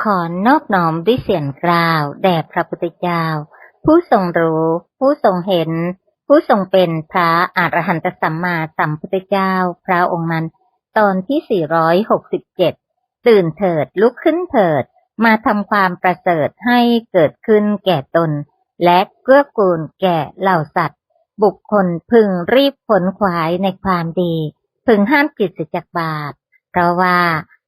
ขอนอบน้อมด้วยเสียงกล่าว แด่พระพุทธเจ้า ผู้ทรงรู้ ผู้ทรงเห็น ผู้ทรงเป็นพระอรหันตสัมมาสัมพุทธเจ้า พระองค์นั้น ตอนที่ 467 ตื่นเถิดลุกขึ้นเถิด มาทำความประเสริฐให้เกิดขึ้นแก่ตน และเกื้อกูลแก่เหล่าสัตว์ บุคคลพึงรีบผลขวายในความดี พึงห้ามกิจจากบาปเพราะว่า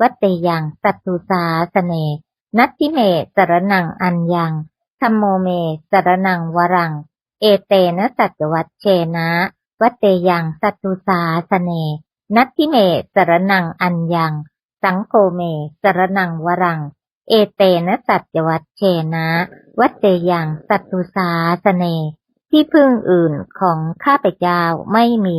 วัตเตยังสัตตุสาสเน นัตถิเมสรนังอัญญังธัมโมเมสรนังวรัง เอเตนะสัจวัตเชนะ วัตเตยังสัตตุสาสเน นัตถิเมสรนังอัญญัง สังโฆเมสรนังวรัง เอเตนะสัจวัตเชนะ วัตเตยังสัตตุสาสเน ที่พึ่งอื่นของข้าพเจ้าไม่มี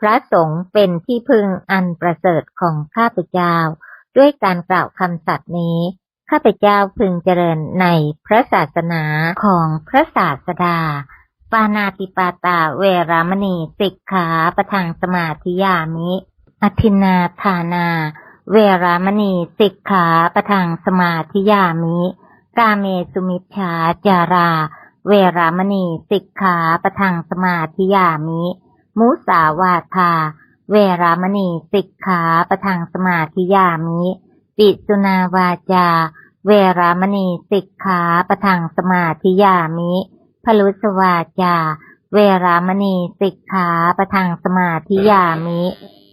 พระสงฆ์เป็นที่พึงอันประเสริฐของข้าพเจ้า ด้วยการกล่าวคำสัตย์นี้ข้าพเจ้าพึงเจริญในพระศาสนาของพระศาสดา ปานาติปาตาเวรามณีสิกขาประทังสมาธิยามิ อธินาทานา เวรามณีสิกขาประทังสมาธิยามิ กาเมสุมิชฌาจารา เวรามณีสิกขาประทังสมาธิยามิ มุสาวาทา เวรามณีสิกขาประทังสมาธิยามิ ปิสุนาวาจา เวรามณีสิกขาประทังสมาธิยามิพลุสวาจา เวรามณีสิกขาประทังสมาธิยามิ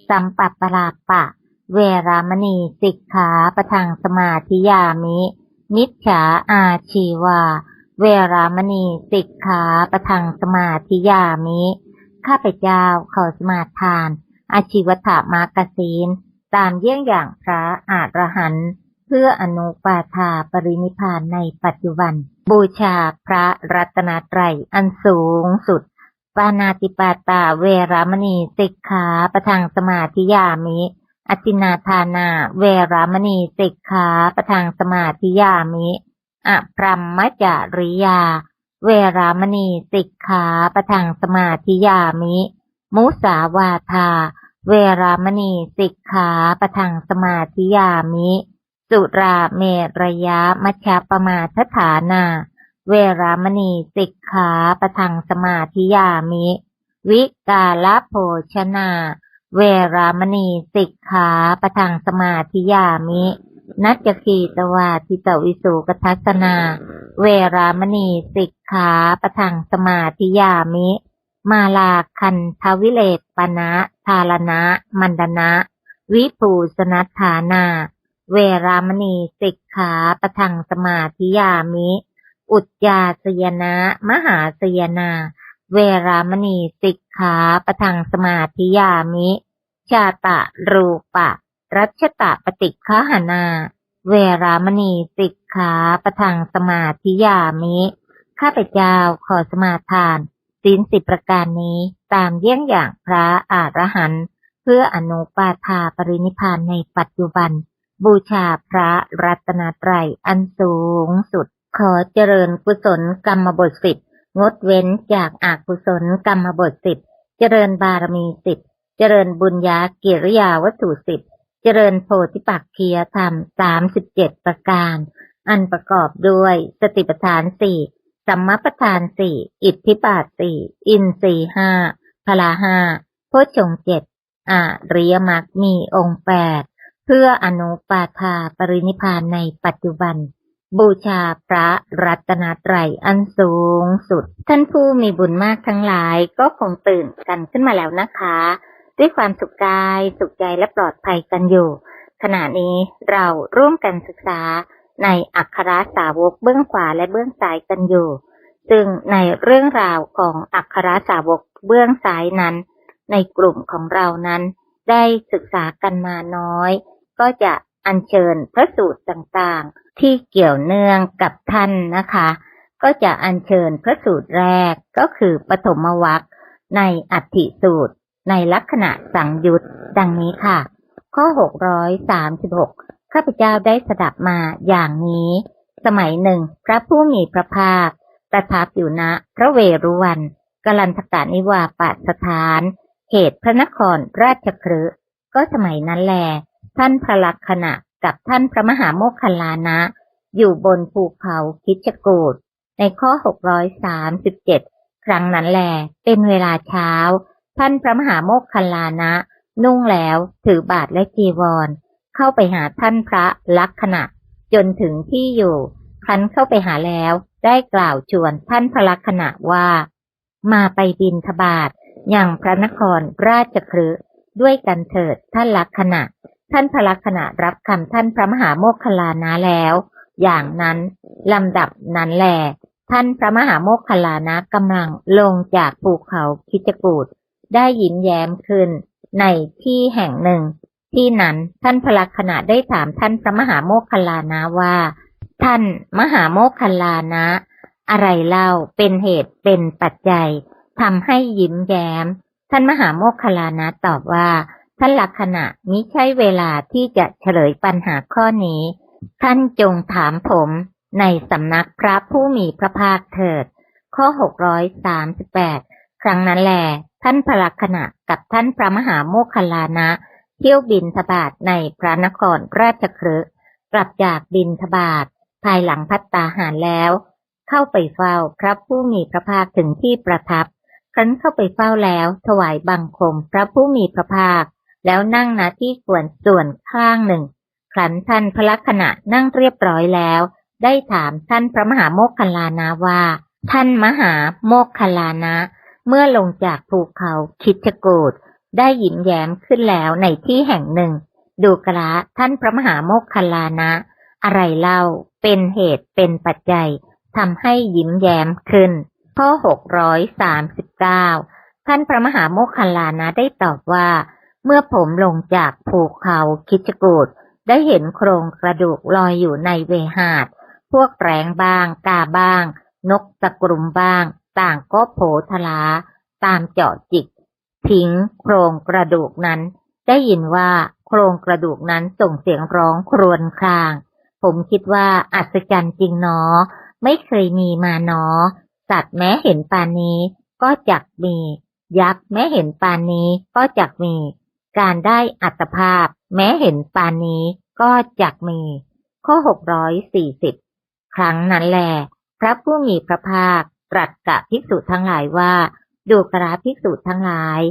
สัมปัปปลาปะ เวรามณีสิกขาประทังสมาธิยามิ มิจฉาอาชีวา เวรามณีสิกขาประทังสมาธิยามิ ข้าพเจ้าขอสมาทาน อาชีวถามากศีนตามเยี่ยงอย่างพระอาจรหันเพื่ออนุปาทาปรินิพานในปัจจุบัน บูชาพระรัตนตรัยอันสูงสุด ปานาติปาตาเวรามณีสิกขาประทังสมาธิยามิอจินาทานาเวรามณีสิกขาประทังสมาธิยามิอะพรัมมจาริยา เวรามณีสิกขาประทังสมาธิยามิ มุสาวาทา เวรามณีสิกขาประทังสมาธิยามิ สุราเมรยะมัชฌะปมาทฐานา เวรามณีสิกขาประทังสมาธิยามิ วิกาลโภชนา เวรามณีสิกขาประทังสมาธิยามิ นัจจคีตวาทิตวิสุกทัสนา เวรามณีสิกขาประทังสมาธิยามิ มาลาคันทวิเลตปนะทารณะ มันดนะ วิปูสนัฐานา เวรามณีสิกขาประทังสมาธิยามิ อุจจาสยนะ มหาสยนา เวรามณีสิกขาประทังสมาธิยามิ ชาตะรูปะ รัชตะปฏิฆาหนา เวรามณีสิกขาประทังสมาธิยามิ ข้าพเจ้าขอสมาทานศีลสิบประการนี้ตามเยี่ยงอย่างพระอรหันต์เพื่ออนุปาทาปรินิพพานในปัจจุบัน บูชาพระรัตนตรัยอันสูงสุด ขอเจริญกุศลกรรมบทสิบงดเว้นจากอากุศลกรรมบทสิบเจริญบารมีสิบเจริญบุญญากิริยาวัตถุสิบ เจริญโพธิปักคียธรรมสามสิบเจ็ดประการ อันประกอบด้วยสติปัฏฐานสี่สัมมาปัฏฐานสี่อิทธิบาทสี่อินทรีห้าพลาห้าโพชฌงเจ็ดอาริยมรรคมีองค์แปดเพื่ออนุปาทาปรินิพานในปัจจุบัน บูชาพระรัตนตรัยอันสูงสุด ท่านผู้มีบุญมากทั้งหลายก็คงตื่นกันขึ้นมาแล้วนะคะ ด้วยความสุขกาย สุขใจและปลอดภัยกันอยู่ ขณะนี้เราร่วมกันศึกษาในอักขระสาวกเบื้องขวาและเบื้องซ้ายกันอยู่ ซึ่งในเรื่องราวของอักขระสาวกเบื้องซ้ายนั้น ในกลุ่มของเรานั้น ได้ศึกษากันมาน้อย ก็จะอัญเชิญพระสูตรต่างๆ ที่เกี่ยวเนื่องกับท่านนะคะ ก็จะอัญเชิญพระสูตรแรกก็คือปฐมวรรคในอัตถิสูตร ในลักษณะสังยุตดังนี้ค่ะ ข้อ 636 ข้าพเจ้าได้สดับมาอย่างนี้ สมัยหนึ่ง พระผู้มีพระภาคประทับอยู่ณพระเวรุวันกลันทกานิวาปสถานเขตพระนครราชครืก็สมัยนั้นแล ท่านพระลักษณะกับท่านพระมหาโมคคัลลานะ อยู่บนภูเขาคิชกูดในข้อ 637 ครั้งนั้นแล เป็นเวลาเช้า ท่านพระมหาโมคคัลลานะ นุ่งแล้วถือบาทและจีวร เข้าไปหาท่านพระลักษณะ จนถึงที่อยู่ครั้นเข้าไปหาแล้วได้กล่าวชวนท่านพระลักษณะว่า มาไปบินทบาทอย่างพระนครราชครืด้วยกันเถิดท่านลักษณะ ท่านพระลักษณะรับคำท่านพระมหาโมคคลานะแล้ว อย่างนั้นลำดับนั้นแหลท่านพระมหาโมคคลลานะกำลังลงจากภูเขาคิจกูด ได้ยิ้มแย้มขึ้น ในที่แห่งหนึ่ง ที่นั้นท่านพระลักษณะได้ถามท่านพระมหาโมคคลลานะว่า ท่านมหาโมคคลลานะ อะไรเล่าเป็นเหตุเป็นปัจจัยทำให้ยิ้มแย้ม ท่านมหาโมคคลานะตอบว่า ท่านลักษณะมิใช่เวลาที่จะเฉลยปัญหาข้อนี้ ท่านจงถามผมในสำนักพระผู้มีพระภาคเถิด ข้อ 638 ครั้งนั้นแหลท่านพระลักษณะกับท่านพระมหาโมคคลานะ เที่ยวบินทบาทในพระนครราชครึกลับจากบินทบาทภายหลังพัตตาหารแล้ว เข้าไปเฝ้าพระผู้มีพระภาคถึงที่ประทับ ครั้นเข้าไปเฝ้าแล้วถวายบังคมพระผู้มีพระภาค แล้วนั่งณที่ควรส่วนข้างหนึ่งครั้นท่านพระลักษณะนั่งเรียบร้อยแล้ว ได้ถามท่านพระมหาโมคคลานะว่า ท่านมหาโมคคลานะ เมื่อลงจากภูเขาคิชกูดได้หยิ้มแย้มขึ้นแล้วในที่แห่งหนึ่ง ดูกระท่านพระมหาโมคคัลลานะ อะไรเล่าเป็นเหตุเป็นปัจจัยทำให้ยิ้มแย้มขึ้น ข้อ 639 ท่านพระมหาโมคคัลลานะได้ตอบว่า เมื่อผมลงจากภูเขาคิชกูดได้เห็นโครงกระดูกลอยอยู่ในเวหาด พวกแรงบ้าง กาบ้าง นกตะกรุมบ้าง ต่างก็โผทลา ตามเจาะจิก ทิ้งโครงกระดูกนั้น ได้ยินว่าโครงกระดูกนั้นส่งเสียงร้องครวญคราง ผมคิดว่าอัศจรรย์จริงเนาะไม่เคยมีมาเนาะสัตว์แม้เห็นปานนี้ก็จักมี ยักษ์แม้เห็นปานนี้ก็จักมี การได้อัตภาพ แม้เห็นปานนี้ก็จักมี ข้อ640ครั้งนั้นแหลพระผู้มีพระภาคตรัสกับภิกษุทั้งหลายว่า ดูกราภิกษุทั้งหลาย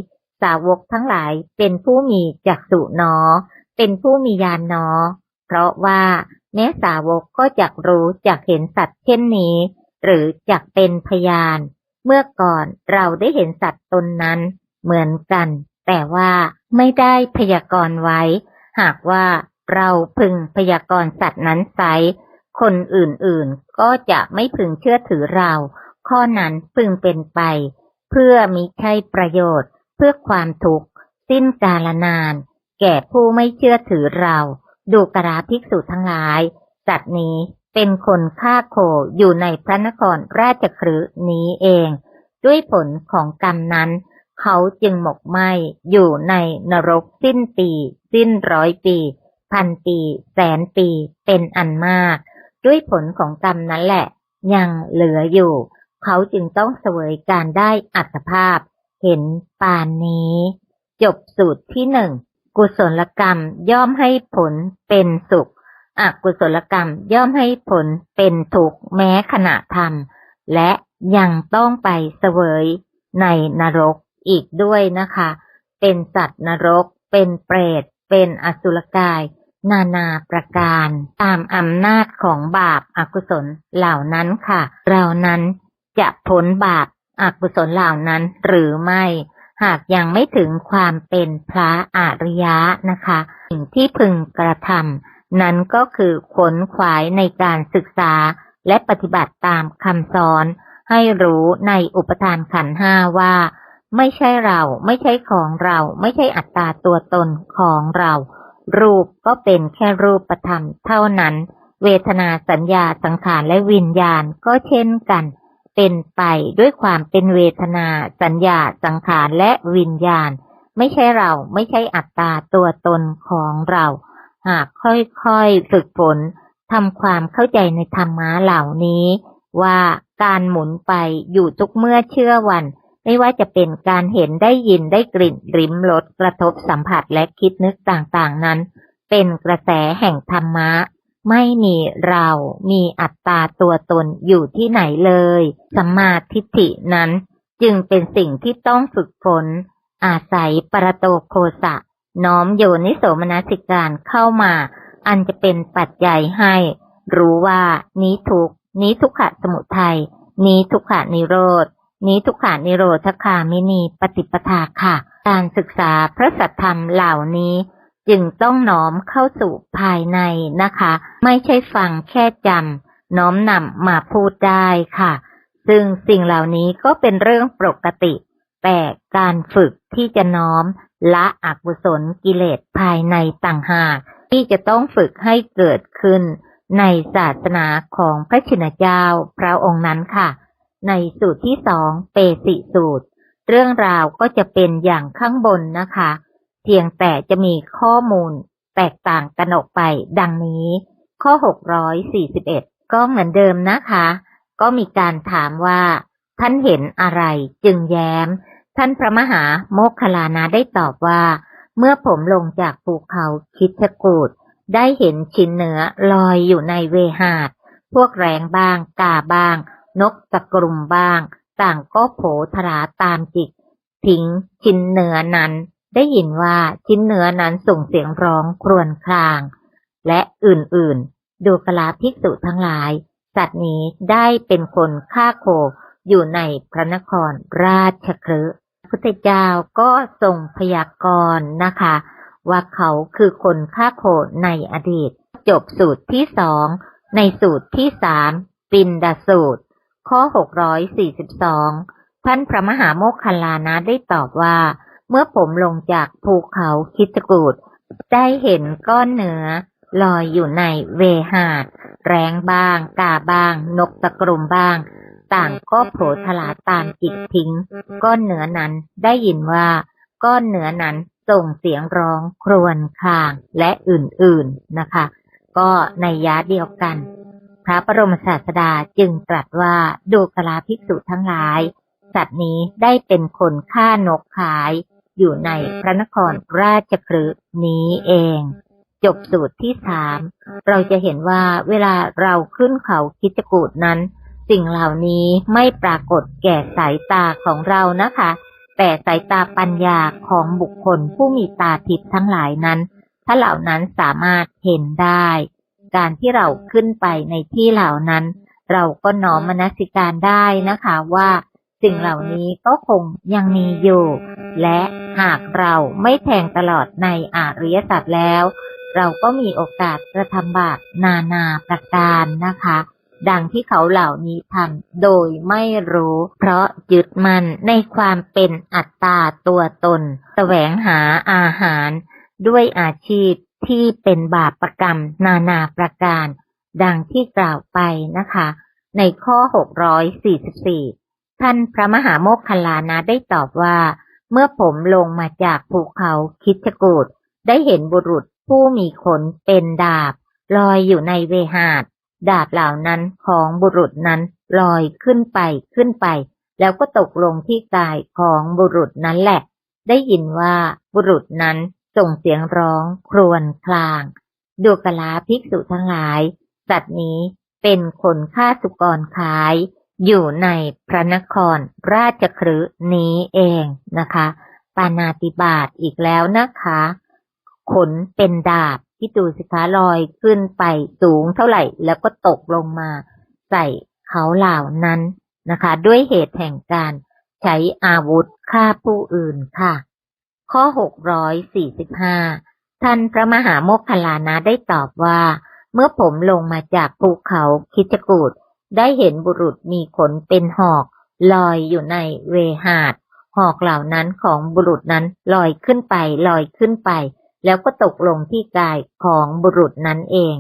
สาวกทั้งหลายเป็นผู้มีจักษุนอ เป็นผู้มีญาณนอ เพราะว่าแม้สาวกก็จักรู้จักเห็นสัตว์เช่นนี้ หรือจักเป็นพยาน เมื่อก่อนเราได้เห็นสัตว์ตนนั้น เหมือนกัน แต่ว่าไม่ได้พยากรณ์ไว้ หากว่าเราพึงพยากรณ์สัตว์นั้นไซคนอื่นๆ ก็จะไม่พึงเชื่อถือเรา ข้อนั้นพึงเป็นไป เพื่อมิใช่ประโยชน์ เพื่อความทุกข์ สิ้นกาลนาน แก่ผู้ไม่เชื่อถือเรา ดูกราภิกษุทั้งหลายสัตว์นี้เป็นคนฆ่าโคอยู่ในพระนครราชครืนี้เอง ด้วยผลของกรรมนั้น เขาจึงหมกไหมอยู่ในนรกสิ้นปี สิ้นร้อยปี พันปี แสนปีเป็นอันมาก ด้วยผลของกรรมนั้นแหละ ยังเหลืออยู่ เขาจึงต้องเสวยการได้อัตภาพ เห็นปานนี้ จบสูตรที่หนึ่งกุศลกรรมย่อมให้ผลเป็นสุข อกุศลกรรมย่อมให้ผลเป็นทุกข์แม้ขณะทำและยังต้องไปเสวยในนรกอีกด้วยนะคะ เป็นสัตว์นรก เป็นเปรต เป็นอสุรกาย นานาประการ ตามอำนาจของบาปอากุศลเหล่านั้นค่ะ เรานั้น จะพ้นบาปอากุศลเหล่านั้นหรือไม่ หากยังไม่ถึงความเป็นพระอริยะนะคะ สิ่งที่พึงกระทำนั้นก็คือขนขวายในการศึกษาและปฏิบัติตามคำสอน ให้รู้ในอุปทานขันห้าว่า ไม่ใช่เราไม่ใช่ของเรา ไม่ใช่อัตตาตัวตนของเรา รูปก็เป็นแค่รูปธรรมเท่านั้น เวทนาสัญญาสังขารและวิญญาณก็เช่นกัน เป็นไปด้วยความเป็นเวทนา สัญญา สังขารและวิญญาณ ไม่ใช่เราไม่ใช่อัตตาตัวตนของเรา หากค่อยๆฝึกฝนทำความเข้าใจในธรรมะเหล่านี้ ว่าการหมุนไปอยู่ทุกเมื่อเชื่อวัน ไม่ว่าจะเป็นการเห็นได้ยินได้กลิ่นริมรสกระทบสัมผัสและคิดนึกต่างๆนั้น เป็นกระแสแห่งธรรมะ ไม่มีเรามีอัตตาตัวตนอยู่ที่ไหนเลย สัมมาทิฏฐินั้น จึงเป็นสิ่งที่ต้องฝึกฝน อาศัยปรโตโคสะ น้อมโยนิโสมนสิการเข้ามา อันจะเป็นปัจจัยให้ รู้ว่านี้ทุกนี้ทุกขะสมุทัยนี้ทุกขานิโรธ นี้ทุกขานิโรธคามินีปฏิปทาค่ะ การศึกษาพระสัทธรรมเหล่านี้ จึงต้องน้อมเข้าสู่ภายในนะคะ ไม่ใช่ฟังแค่จำน้อมนำมาพูดได้ค่ะ ซึ่งสิ่งเหล่านี้ก็เป็นเรื่องปกติ แต่การฝึกที่จะน้อมละอกุศลกิเลสภายในต่างหาก ที่จะต้องฝึกให้เกิดขึ้น ในศาสนาของพระชินเจ้าพระองค์นั้นค่ะ ในสูตรที่สองเปสิสูตร เรื่องราวก็จะเป็นอย่างข้างบนนะคะ เพียงแต่จะมีข้อมูลแตกต่างกันออกไปดังนี้ ข้อ 641 ก็เหมือนเดิมนะคะ ก็มีการถามว่า ท่านเห็นอะไรจึงแย้ม ท่านพระมหาโมคคลานะได้ตอบว่า เมื่อผมลงจากภูเขาคิดชกูดได้เห็นชิ้นเนื้อลอยอยู่ในเวหาด พวกแรงบ้าง กาบ้าง นกตะกรุมบ้าง ต่างก็โผทราตามจิก ทิ้งชิ้นเนื้อนั้น ได้ยินว่าชิ้นเนื้อนั้นส่งเสียงร้องครวญคราง และอื่นๆ ดูกลาภิกษุทั้งหลาย สัตว์นี้ได้เป็นคนฆ่าโคอยู่ในพระนครราชคฤห์พระพุทธเจ้าก็ทรงพยากรณ์นะคะ ว่าเขาคือคนฆ่าโคในอดีต จบสูตรที่สองในสูตรที่สามปินดาสูตร ข้อ 642 ท่านพระมหาโมคคัลลานะได้ตอบว่า เมื่อผมลงจากภูเขาคิดกูดได้เห็นก้อนเนื้อลอยอยู่ในเวหาด แรงบ้าง กาบ้าง นกตะกรุมบ้าง ต่างก็โผทลาตามจิกทิ้ง ก้อนเนื้อนั้นได้ยินว่า ก้อนเนื้อนั้นส่งเสียงร้องครวญครางและอื่นๆนะคะ ก็ในยะเดียวกัน พระบรมศาสดาจึงตรัสว่าดูกลาภิกษุทั้งหลาย สัตว์นี้ได้เป็นคนฆ่านกขาย อยู่ในพระนครราชคฤห์นี้เอง จบสูตรที่สามเราจะเห็นว่าเวลาเราขึ้นเขาคิจกูดนั้น สิ่งเหล่านี้ไม่ปรากฏแก่สายตาของเรานะคะ แต่สายตาปัญญาของบุคคลผู้มีตาทิพย์ทั้งหลายนั้นถ้าเหล่านั้นสามารถเห็นได้ การที่เราขึ้นไปในที่เหล่านั้น เราก็น้อมมนสิการได้นะคะว่า สิ่งเหล่านี้ก็คงยังมีอยู่ และหากเราไม่แทงตลอดในอาริยสัจแล้ว เราก็มีโอกาสกระทำบาปนานาประการนะคะ ดังที่เขาเหล่านี้ทำโดยไม่รู้ เพราะยึดมั่นในความเป็นอัตตาตัวตน แสวงหาอาหาร ด้วยอาชีพที่เป็นบาปประกรรมนานาประการ ดังที่กล่าวไปนะคะ ในข้อ 644 ท่านพระมหาโมคคลานะได้ตอบว่า เมื่อผมลงมาจากภูเขาคิชกูดได้เห็นบุรุษผู้มีขนเป็นดาบ ลอยอยู่ในเวหาด ดาบเหล่านั้นของบุรุษนั้นลอยขึ้นไปขึ้นไป แล้วก็ตกลงที่กายของบุรุษนั้นแหละ ได้ยินว่าบุรุษนั้นส่งเสียงร้องครวญคลางดูกลาภิกษุทั้งหลาย สัตว์นี้เป็นคนฆ่าสุกรขาย อยู่ในพระนครราชครืนี้เองนะคะ ปานาติบาตอีกแล้วนะคะ ขนเป็นดาบที่ดูสิคะลอยขึ้นไปสูงเท่าไหร่ แล้วก็ตกลงมาใส่เขาเหล่านั้นนะคะ ด้วยเหตุแห่งการใช้อาวุธฆ่าผู้อื่นค่ะ ข้อ 645 ท่านพระมหาโมคคลานะได้ตอบว่า เมื่อผมลงมาจากภูเขาคิจกูด ได้เห็นบุรุษมีขนเป็นหอก ลอยอยู่ในเวหาด หอกเหล่านั้นของบุรุษนั้นลอยขึ้นไปลอยขึ้นไป แล้วก็ตกลงที่กายของบุรุษนั้นเอง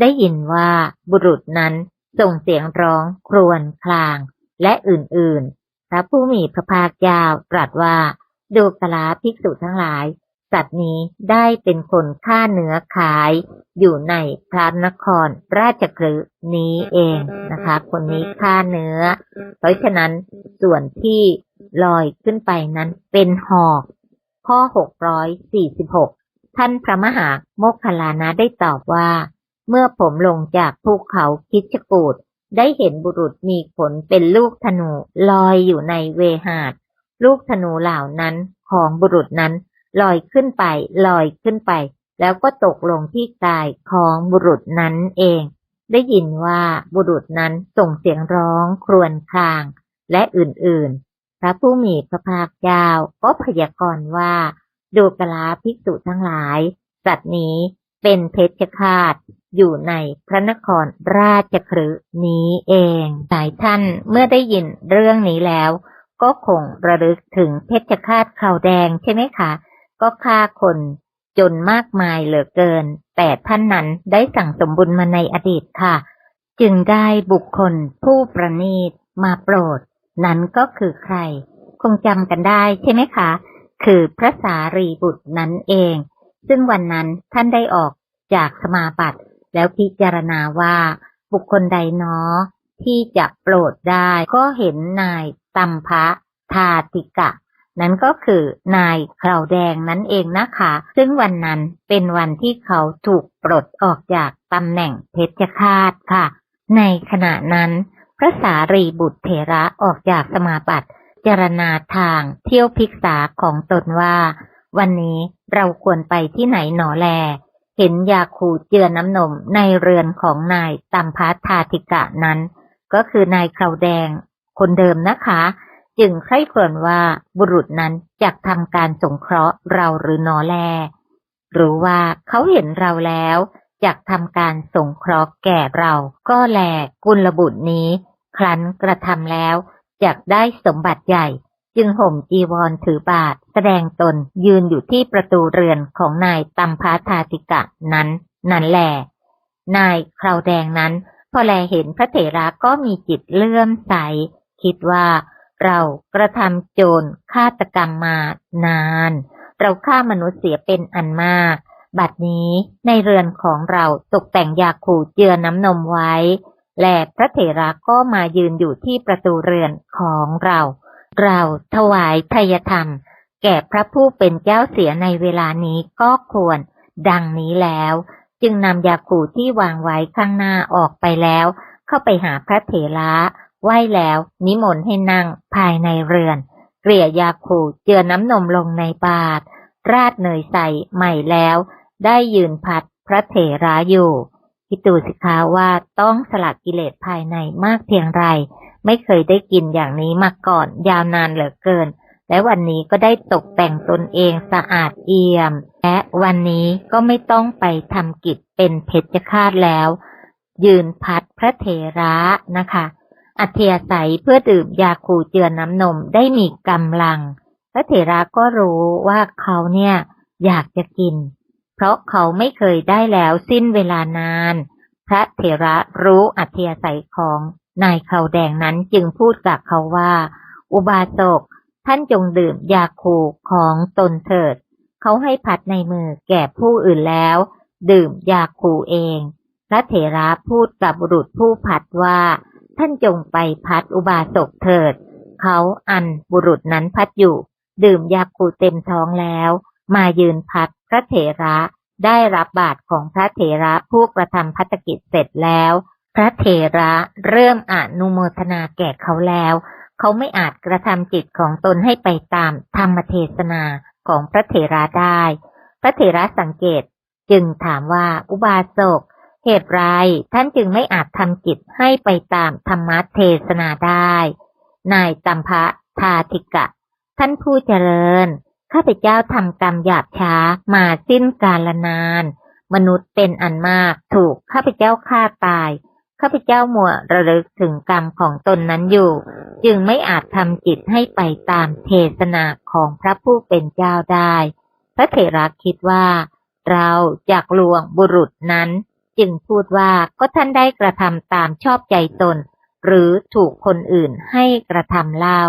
ได้ยินว่าบุรุษนั้นส่งเสียงร้องครวญคลาง และอื่นๆ พระผู้มีพระภาคยาวตรัสว่า ดูกลาภิกษุทั้งหลาย สัตว์นี้ได้เป็นคนฆ่าเนื้อขาย อยู่ในพระนครราชกฤห์นี้เองนะคะ คนนี้ฆ่าเนื้อ เพราะฉะนั้นส่วนที่ลอยขึ้นไปนั้นเป็นหอกข้อ 646 ท่านพระมหาโมคคลานะได้ตอบว่า เมื่อผมลงจากภูเขาคิชกูดได้เห็นบุรุษมีขนเป็นลูกธนูลอยอยู่ในเวหาด ลูกธนูเหล่านั้นของบุรุษนั้น ลอยขึ้นไป ลอยขึ้นไป แล้วก็ตกลงที่กายของบุรุษนั้นเอง ได้ยินว่าบุรุษนั้นส่งเสียงร้องครวญครางและอื่นๆ พระผู้มีพระภาคเจ้าก็พยากรณ์ว่า ดูกลาภิกษุทั้งหลาย สัตว์นี้เป็นเพชฌฆาตอยู่ในพระนครราชครืนี้เอง หลายท่านเมื่อได้ยินเรื่องนี้แล้ว ก็คงระลึกถึงเพชฌฆาตขาวแดงใช่ไหมคะ ก็ฆ่าคนจนมากมายเหลือเกิน แต่ท่านนั้นได้สั่งสมบุญมาในอดีตค่ะ จึงได้บุคคลผู้ประณีตมาโปรด นั้นก็คือใคร คงจำกันได้ใช่ไหมคะ คือพระสารีบุตรนั้นเอง ซึ่งวันนั้นท่านได้ออกจากสมาบัติแล้วพิจารณาว่าบุคคลใดเนาะที่จะโปรดได้ก็เห็นนายตัมพะทาติกะ นั้นก็คือนายคราวแดงนั่นเองนะคะ ซึ่งวันนั้นเป็นวันที่เขาถูกปลดออกจากตำแหน่งเพชฌฆาตค่ะ ในขณะนั้น พระสารีบุตรเถระออกจากสมาบัติจารณาทางเที่ยวพิกษาของตนว่า วันนี้เราควรไปที่ไหนหนอแล เห็นยาคูเจือน้ำนมในเรือนของนายตัมพัทาติกะนั้น ก็คือนายคราวแดง คนเดิมนะคะ จึงใคร่ครวญว่าบุรุษนั้นจะทำการสงเคราะห์เราหรือนอแลหรือว่าเขาเห็นเราแล้วจะทำการสงเคราะห์แก่เราก็แลกุลบุตรนี้ ครั้นกระทำแล้วจะได้สมบัติใหญ่ จึงห่มจีวรถือบาทแสดงตนยืนอยู่ที่ประตูเรือนของนายตัมพาธาติกะนั้น นั่นแหละนายคราวแดงนั้น พอแลเห็นพระเถระก็มีจิตเลื่อมใส คิดว่า เรากระทำโจรฆาตกรรมมานาน เราฆ่ามนุษย์เสียเป็นอันมาก บัดนี้ในเรือนของเราตกแต่งยาคูเจือน้ำนมไว้ และพระเถระก็มายืนอยู่ที่ประตูเรือนของเรา เราถวายทยธรรม แก่พระผู้เป็นเจ้าเสียในเวลานี้ก็ควร ดังนี้แล้ว จึงนำยาคูที่วางไว้ข้างหน้าออกไปแล้ว เข้าไปหาพระเถระไหว้แล้วนิมนต์ให้นั่งภายในเรือน เกลี่ยยาคูเจือน้ำนมลงในบาตรราดเนยใส่ใหม่แล้ว ได้ยืนพัดพระเถระอยู่คิดดูสิคะว่าต้องสลัดกิเลสภายในมากเพียงไร ไม่เคยได้กินอย่างนี้มาก่อนยาวนานเหลือเกิน และวันนี้ก็ได้ตกแต่งตนเองสะอาดเอี่ยม และวันนี้ก็ไม่ต้องไปทำกิจเป็นเพชฌฆาตแล้ว ยืนพัดพระเถระนะคะ อัธยาศัยเพื่อดื่มยาคูเจือน้ำนมได้มีกำลัง พระเถระก็รู้ว่าเขาเนี่ยอยากจะกิน เพราะเขาไม่เคยได้แล้วสิ้นเวลานาน พระเถระรู้อัธยาศัยของนายเขาแดงนั้นจึงพูดกับเขาว่า อุบาสกท่านจงดื่มยาคูของตนเถิด เขาให้พัดในมือแก่ผู้อื่นแล้ว ดื่มยาคูเอง พระเถระพูดกับบุรุษผู้พัดว่า ท่านจงไปพัดอุบาสกเถิด เขาอันบุรุษนั้นพัดอยู่ ดื่มยาคูเต็มท้องแล้ว มายืนพัดพระเถระได้รับบาตรของพระเถระผู้กระทำพัฒกิจเสร็จแล้ว พระเถระเริ่มอนุโมทนาแก่เขาแล้ว เขาไม่อาจกระทำจิตของตนให้ไปตามธรรมเทศนาของพระเถระได้ พระเถระสังเกตจึงถามว่าอุบาสก เหตุไรท่านจึงไม่อาจทำจิตให้ไปตามธรรมเทศนาได้ นายตัมพะทาธิกะ ท่านผู้เจริญ ข้าพเจ้าทำกรรมหยาบช้ามาสิ้นกาลนาน มนุษย์เป็นอันมากถูกข้าพเจ้าฆ่าตาย ข้าพเจ้ามัวระลึกถึงกรรมของตนนั้นอยู่ จึงไม่อาจทำจิตให้ไปตามเทศนาของพระผู้เป็นเจ้าได้ พระเถระคิดว่า เราจากลวงบุรุษนั้น จึงพูดว่าก็ท่านได้กระทำตามชอบใจตน หรือถูกคนอื่นให้กระทำเล่า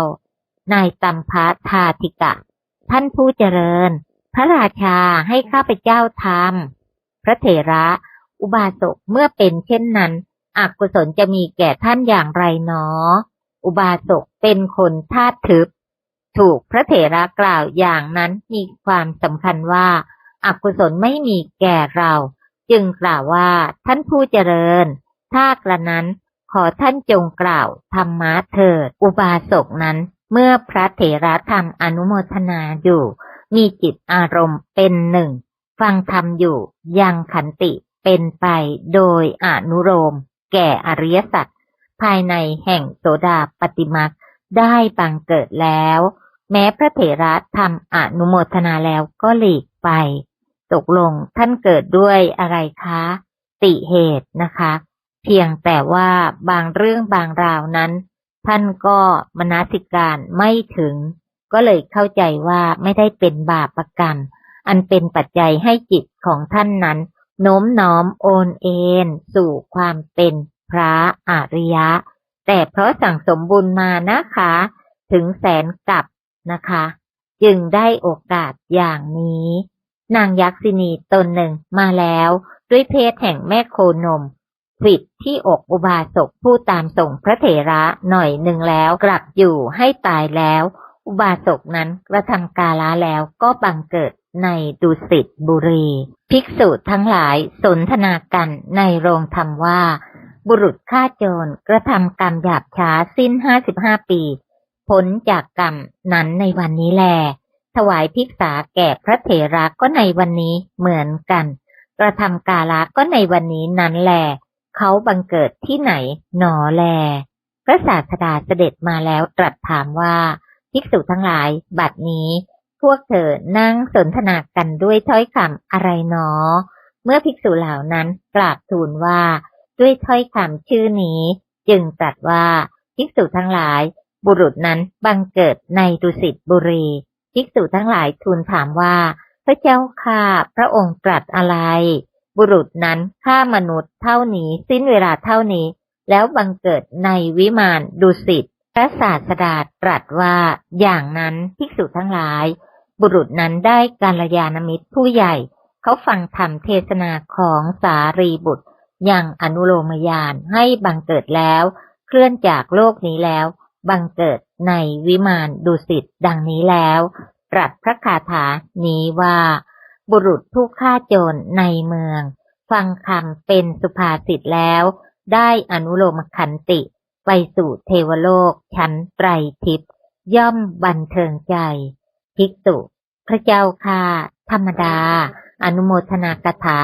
นายตัมพะทาธิกะ ท่านผู้เจริญ พระราชาให้ข้าพเจ้าทำพระเถระ อุบาสกเมื่อเป็นเช่นนั้นอกุศลจะมีแก่ท่านอย่างไรหนอ อุบาสกเป็นคนธาตุทึบ ถูกพระเถระกล่าวอย่างนั้นมีความสำคัญว่าอากุศลไม่มีแก่เรา จึงกล่าวว่าท่านผู้เจริญ ถ้ากระนั้นขอท่านจงกล่าวธรรมะเถิด อุบาสกนั้น เมื่อพระเถระทำอนุโมทนาอยู่ มีจิตอารมณ์เป็นหนึ่ง ฟังธรรมอยู่ยังขันติเป็นไปโดยอนุโลมแก่อริยสัจภายในแห่งโสดาปฏิมักได้บังเกิดแล้ว แม้พระเถระทำอนุโมทนาแล้วก็หลีกไป ตกลงท่านเกิดด้วยอะไรคะ ติเหตุนะคะ เพียงแต่ว่าบางเรื่องบางราวนั้น ท่านก็มนสิการไม่ถึง ก็เลยเข้าใจว่าไม่ได้เป็นบาปประกรรม อันเป็นปัจจัยให้จิตของท่านนั้นโน้มน้อมโอนเอ็นสู่ความเป็นพระอริยะ แต่เพราะสั่งสมบุญมานะคะ ถึงแสนกับนะคะ จึงได้โอกาสอย่างนี้ นางยักษินีตนหนึ่งมาแล้ว ด้วยเพศแห่งแม่โคนมผิดที่อกอุบาสกผู้ตามส่งพระเถระหน่อยหนึ่งแล้วกลับอยู่ให้ตายแล้ว อุบาสกนั้นกระทำกาละแล้วก็บังเกิดในดุสิตบุรี ภิกษุทั้งหลายสนทนากันในโรงธรรมว่า บุรุษฆ่าโจรกระทำกรรมหยาบช้าสิ้นห้าสิบห้าปี ผลจากกรรมนั้นในวันนี้แล ถวายภิกษาแก่พระเถระก็ในวันนี้เหมือนกัน กระทำกาละก็ในวันนี้นั้นแลเขาบังเกิดที่ไหนหนอแล พระศาสดาเสด็จมาแล้วตรัสถามว่า ภิกษุทั้งหลายบัดนี้ พวกเธอนั่งสนทนากันด้วยถ้อยคำอะไรหนอ เมื่อภิกษุเหล่านั้นกราบทูลว่า ด้วยถ้อยคำชื่อนี้ จึงตรัสว่าภิกษุทั้งหลาย บุรุษนั้นบังเกิดในดุสิตบุรี ภิกษุทั้งหลายทูลถามว่า พระเจ้าข้าพระองค์ตรัสอะไร บุรุษนั้นฆ่ามนุษย์เท่านี้สิ้นเวลาเท่านี้ แล้วบังเกิดในวิมานดุสิตพระศาสดาตรัสว่าอย่างนั้นภิกษุทั้งหลาย บุรุษนั้นได้กาลยานมิตรผู้ใหญ่ เขาฟังธรรมเทศนาของสารีบุตรอยังอนุโลมยานให้บังเกิดแล้ว เคลื่อนจากโลกนี้แล้ว บังเกิดในวิมานดุสิตดังนี้แล้ว ตรัสพระคาถานี้ว่า บุรุษผู้ฆ่าโจรในเมือง ฟังคำเป็นสุภาษิตแล้ว ได้อนุโลมขันติไปสู่เทวโลกชั้นไตรทิพย่อมบันเทิงใจ ภิกษุ พระเจ้าค่าธรรมดา อนุโมทนากถา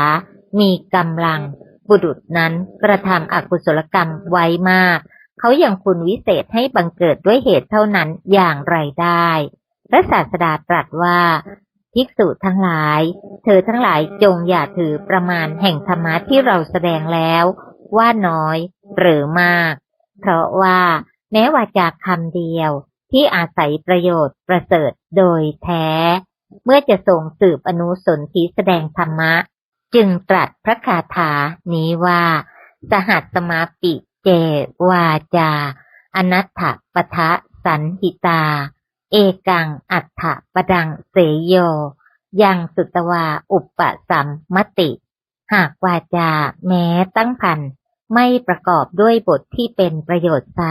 มีกำลัง บุรุษนั้นกระทำอกุศลกรรมไว้มาก เขายังคุณวิเศษให้บังเกิดด้วยเหตุเท่านั้นอย่างไรได้ พระศาสดาตรัสว่าภิกษุทั้งหลาย เธอทั้งหลายจงอย่าถือประมาณแห่งธรรมะที่เราแสดงแล้ว ว่าน้อยหรือมาก เพราะว่าแม้ว่าจากคำเดียวที่อาศัยประโยชน์ประเสริฐโดยแท้ เมื่อจะส่งสืบอนุสนธิแสดงธรรมะ จึงตรัสพระคาถานี้ว่า สหัสมาปิ เจวาจา อนัตถปทะสันหิตา เอกังอัฏฐปดังเสยโย ยังสุตวาอุปปสัมมติหหากวาจาแม้ตั้งพันไม่ประกอบด้วยบทที่เป็นประโยชน์ไซ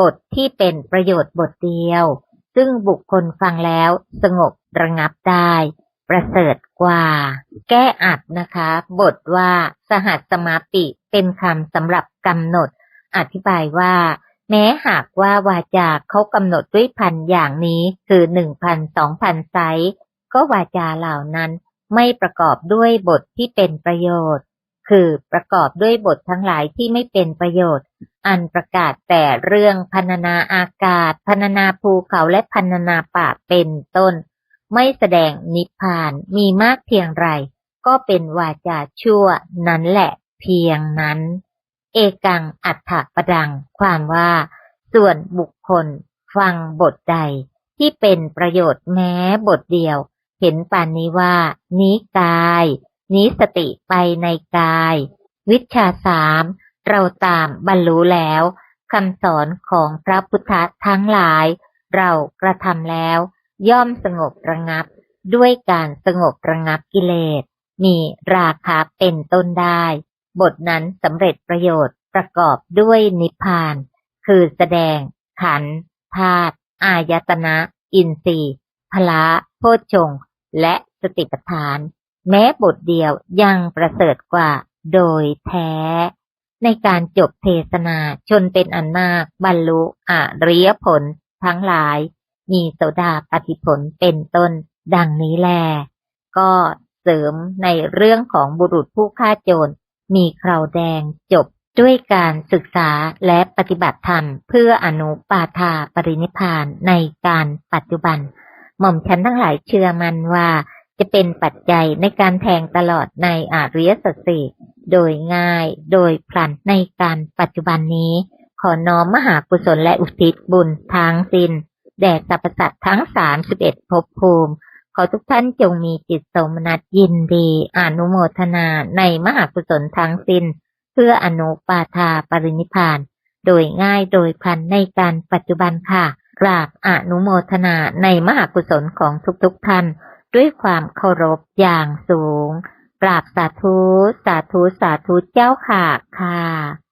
บทที่เป็นประโยชน์บทเดียว ซึ่งบุคคลฟังแล้วสงบระงับได้ ประเสริฐกว่า แก้อัดนะคะ บทว่าสหัสสมาปิเป็นคำสำหรับกำหนด อธิบายว่า แม้หากว่าวาจาเขากำหนดด้วยพันอย่างนี้คือหนึ่งพันสองพันไซส์ก็วาจาเหล่านั้นไม่ประกอบด้วยบทที่เป็นประโยชน์ คือประกอบด้วยบททั้งหลายที่ไม่เป็นประโยชน์ อันประกาศแต่เรื่องพันนาอากาศ พันนาภูเขาและพันนาป่าเป็นต้น ไม่แสดงนิพพานมีมากเพียงไร ก็เป็นวาจาชั่วนั้นแหละเพียงนั้น เอกังอัฏฐประดัง ความว่า ส่วนบุคคล ฟังบทใด ที่เป็นประโยชน์แม้บทเดียว เห็นปานนี้ว่า นี้กาย นี้สติไปในกาย วิชาสามเราตามบรรลุแล้วคำสอนของพระพุทธทั้งหลาย เรากระทำแล้ว ย่อมสงบระงับ ด้วยการสงบระงับกิเลส มีราคาเป็นต้นได้ บทนั้นสำเร็จประโยชน์ประกอบด้วยนิพพาน คือแสดง ขันธ์ธาตุอายตนะ อินทรีย์พละโพชฌงค์และสติปัฏฐาน แม้บทเดียวยังประเสริฐกว่าโดยแท้ ในการจบเทศนาชนเป็นอันมากบรรลุอริยผลทั้งหลาย มีโสดาปฏิผลเป็นต้นดังนี้แล ก็เสริมในเรื่องของบุรุษผู้ฆ่าโจร มีคราวแดงจบด้วยการศึกษาและปฏิบัติธรรม เพื่ออนุปาทาปรินิพานในการปัจจุบัน หม่อมฉันทั้งหลายเชื่อมันว่าจะเป็นปัจจัยในการแทงตลอดในอาริยสัจสี่โดยง่ายโดยพลันในการปัจจุบันนี้ ขอน้อมมหากุศลและอุทิศบุญทางสิ้น แด่สรรพสัตว์ทั้งสามสิบเอ็ดภพภูมิ ขอทุกท่านจงมีจิตสมนัตยินดีอนุโมทนาในมหากุศลทั้งสิ้น เพื่ออนุปาทาปรินิพาน โดยง่ายโดยพันในการปัจจุบันค่ะกราบอนุโมทนาในมหากุศลของทุกๆทท่าน ด้วยความเคารพอย่างสูงกราบสาธุ สาธุ สาธุเจ้าค่ะค่ะ